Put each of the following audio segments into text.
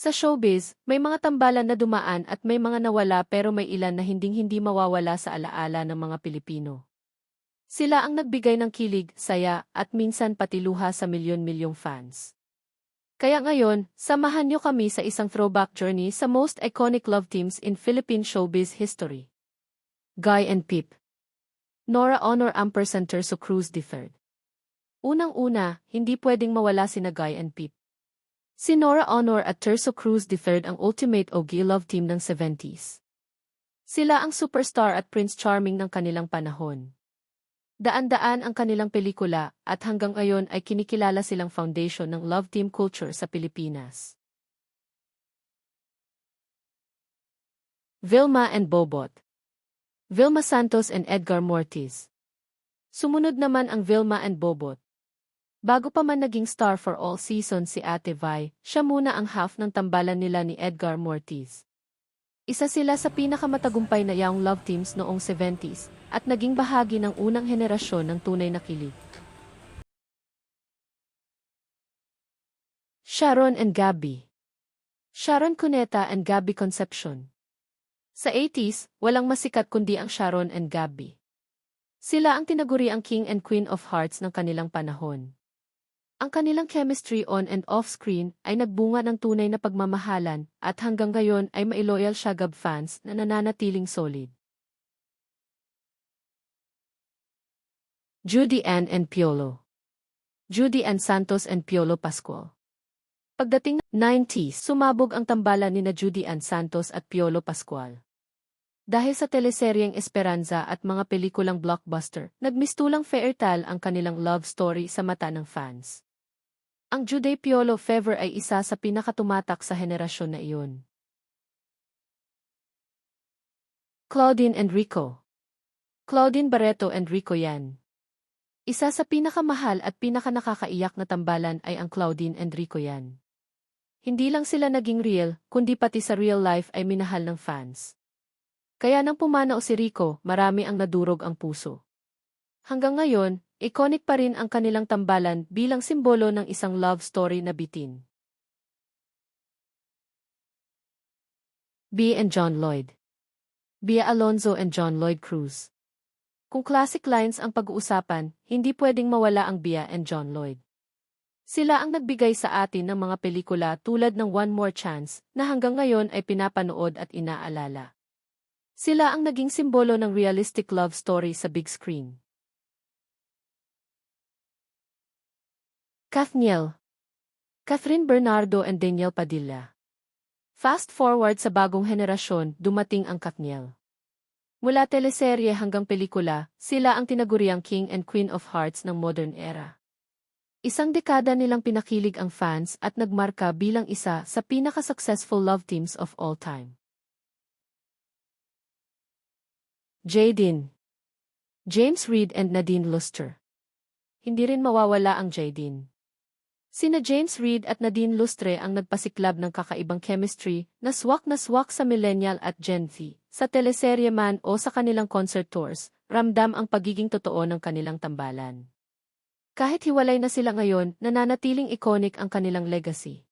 Sa showbiz, may mga tambalan na dumaan at may mga nawala pero may ilan na hinding-hindi mawawala sa alaala ng mga Pilipino. Sila ang nagbigay ng kilig, saya, at minsan pati luha sa milyon-milyong fans. Kaya ngayon, samahan niyo kami sa isang throwback journey sa most iconic love teams in Philippine showbiz history. Guy and Pip Nora Honor Ampersand Terso Cruz III Unang-una, hindi pwedeng mawala sina Guy and Pip. Si Nora Honor at Terso Cruz III ang ultimate OG love team ng 70s. Sila ang superstar at Prince Charming ng kanilang panahon. Daan-daan ang kanilang pelikula at hanggang ngayon ay kinikilala silang foundation ng love team culture sa Pilipinas. Vilma and Bobot Vilma Santos and Edgar Mortiz Sumunod naman ang Vilma and Bobot. Bago pa man naging star for all season si Ate Vi, siya muna ang half ng tambalan nila ni Edgar Mortiz. Isa sila sa pinakamatagumpay na young love teams noong 70s at naging bahagi ng unang henerasyon ng tunay na kilig. Sharon and Gabby Sharon Cuneta and Gabby Concepcion Sa 80s, walang masikat kundi ang Sharon and Gabby. Sila ang tinaguri ang King and Queen of Hearts ng kanilang panahon. Ang kanilang chemistry on and off-screen ay nagbunga ng tunay na pagmamahalan at hanggang ngayon ay mailoyal siya Gab fans na nananatiling solid. Judy Ann and Piolo Judy Ann Santos and Piolo Pascual Pagdating ng 90s, sumabog ang tambalan ni na Judy Ann Santos at Piolo Pascual. Dahil sa teleseryeng Esperanza at mga pelikulang blockbuster, nagmistulang fairtal ang kanilang love story sa mata ng fans. Ang Juday Piolo Fever ay isa sa pinakatumatak sa henerasyon na iyon. Claudine and Rico Claudine Barreto and Rico Yan Isa sa pinakamahal at pinakanakakaiyak na tambalan ay ang Claudine and Rico Yan. Hindi lang sila naging real, kundi pati sa real life ay minahal ng fans. Kaya nang pumanaw si Rico, marami ang nadurog ang puso. Hanggang ngayon, iconic pa rin ang kanilang tambalan bilang simbolo ng isang love story na bitin. B and John Lloyd Bia Alonzo and John Lloyd Cruz Kung classic lines ang pag-uusapan, hindi pwedeng mawala ang Bia and John Lloyd. Sila ang nagbigay sa atin ng mga pelikula tulad ng One More Chance na hanggang ngayon ay pinapanood at inaalala. Sila ang naging simbolo ng realistic love story sa big screen. Kathniel Catherine Bernardo and Daniel Padilla Fast forward sa bagong henerasyon, dumating ang Kathniel. Mula teleserye hanggang pelikula, sila ang tinaguriang King and Queen of Hearts ng modern era. Isang dekada nilang pinakilig ang fans at nagmarka bilang isa sa pinaka-successful love teams of all time. Jadine James Reid and Nadine Luster Hindi rin mawawala ang Jadine. Sina James Reid at Nadine Lustre ang nagpasiklab ng kakaibang chemistry na swak na swak sa millennial at Gen Z. Sa teleserye man o sa kanilang concert tours, ramdam ang pagiging totoo ng kanilang tambalan. Kahit hiwalay na sila ngayon, nananatiling iconic ang kanilang legacy.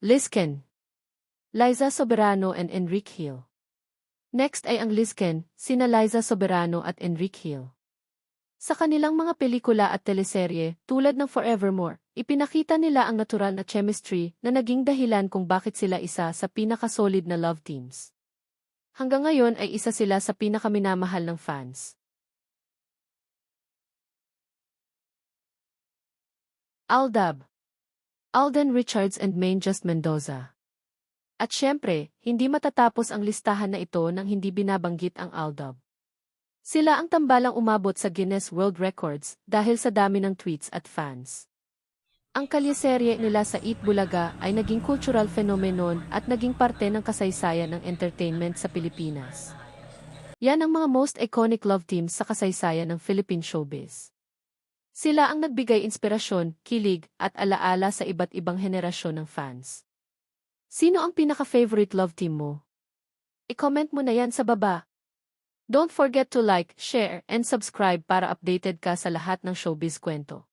Lisken Liza Soberano and Enrique Hill Next ay ang Lisken, sina Liza Soberano at Enrique Hill. Sa kanilang mga pelikula at teleserye, tulad ng Forevermore, ipinakita nila ang natural na chemistry na naging dahilan kung bakit sila isa sa pinakasolid na love teams. Hanggang ngayon ay isa sila sa pinakaminamahal ng fans. Aldab Alden Richards and Maine Just Mendoza At syempre, hindi matatapos ang listahan na ito nang hindi binabanggit ang Aldab. Sila ang tambalang umabot sa Guinness World Records dahil sa dami ng tweets at fans. Ang kalyeserye nila sa Eat Bulaga ay naging cultural phenomenon at naging parte ng kasaysayan ng entertainment sa Pilipinas. Yan ang mga most iconic love teams sa kasaysayan ng Philippine showbiz. Sila ang nagbigay inspirasyon, kilig, at alaala sa iba't ibang henerasyon ng fans. Sino ang pinaka-favorite love team mo? I-comment mo na yan sa baba. Don't forget to like, share, and subscribe para updated ka sa lahat ng showbiz kwento.